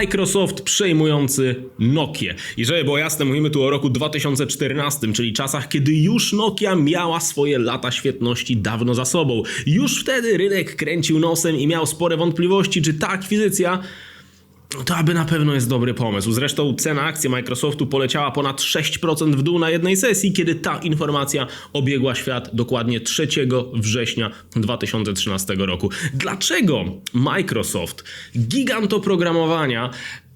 Microsoft przejmujący Nokię. I żeby było jasne, mówimy tu o roku 2014, czyli czasach, kiedy już Nokia miała swoje lata świetności dawno za sobą. Już wtedy rynek kręcił nosem i miał spore wątpliwości, czy ta akwizycja to aby na pewno jest dobry pomysł. Zresztą cena akcji Microsoftu poleciała ponad 6% w dół na jednej sesji, kiedy ta informacja obiegła świat dokładnie 3 września 2013 roku. Dlaczego Microsoft, gigant oprogramowania,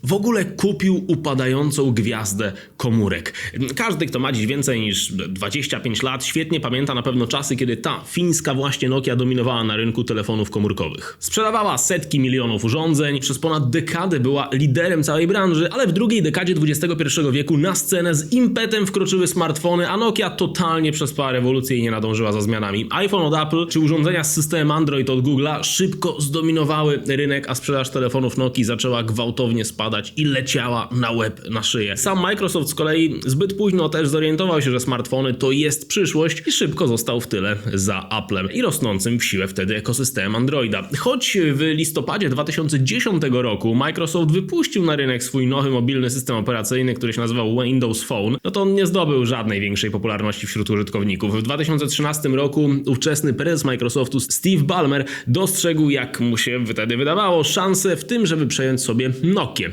w ogóle kupił upadającą gwiazdę komórek. Każdy, kto ma dziś więcej niż 25 lat, świetnie pamięta na pewno czasy, kiedy ta fińska właśnie Nokia dominowała na rynku telefonów komórkowych. Sprzedawała setki milionów urządzeń, przez ponad dekadę była liderem całej branży, ale w drugiej dekadzie XXI wieku na scenę z impetem wkroczyły smartfony, a Nokia totalnie przespała rewolucję i nie nadążyła za zmianami. iPhone od Apple czy urządzenia z systemem Android od Google'a szybko zdominowały rynek, a sprzedaż telefonów Nokii zaczęła gwałtownie spadać i leciała na łeb, na szyję. Sam Microsoft z kolei zbyt późno też zorientował się, że smartfony to jest przyszłość i szybko został w tyle za Applem i rosnącym w siłę wtedy ekosystemem Androida. Choć w listopadzie 2010 roku Microsoft wypuścił na rynek swój nowy mobilny system operacyjny, który się nazywał Windows Phone, no to on nie zdobył żadnej większej popularności wśród użytkowników. W 2013 roku ówczesny prezes Microsoftu Steve Ballmer dostrzegł, jak mu się wtedy wydawało, szansę w tym, żeby przejąć sobie Nokię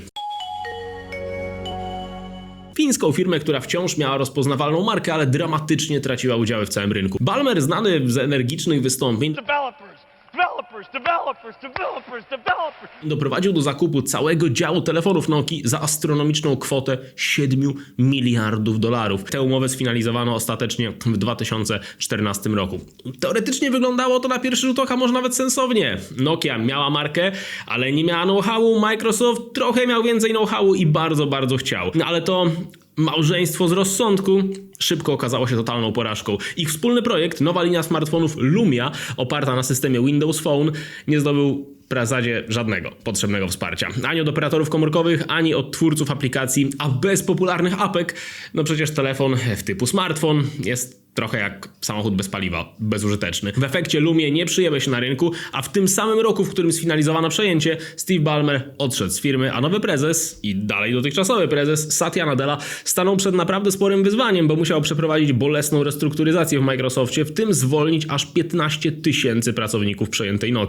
fińską firmę, która wciąż miała rozpoznawalną markę, ale dramatycznie traciła udziały w całym rynku. Balmer, znany z energicznych wystąpień, developers, doprowadził do zakupu całego działu telefonów Nokii za astronomiczną kwotę 7 miliardów dolarów. Tę umowę sfinalizowano ostatecznie w 2014 roku. Teoretycznie wyglądało to na pierwszy rzut oka może nawet sensownie. Nokia miała markę, ale nie miała know-howu. Microsoft trochę miał więcej know-howu i bardzo, bardzo chciał. No ale to Małżeństwo z rozsądku szybko okazało się totalną porażką. Ich wspólny projekt, nowa linia smartfonów Lumia, oparta na systemie Windows Phone, nie zdobył zasadzie żadnego potrzebnego wsparcia. Ani od operatorów komórkowych, ani od twórców aplikacji, a bez popularnych apek, no przecież telefon w typu smartfon jest trochę jak samochód bez paliwa, bezużyteczny. W efekcie Lumie nie przyjęły się na rynku, a w tym samym roku, w którym sfinalizowano przejęcie, Steve Ballmer odszedł z firmy, a nowy prezes i dalej dotychczasowy prezes Satya Nadella stanął przed naprawdę sporym wyzwaniem, bo musiał przeprowadzić bolesną restrukturyzację w Microsoftie, w tym zwolnić aż 15 tysięcy pracowników przejętej Nokii.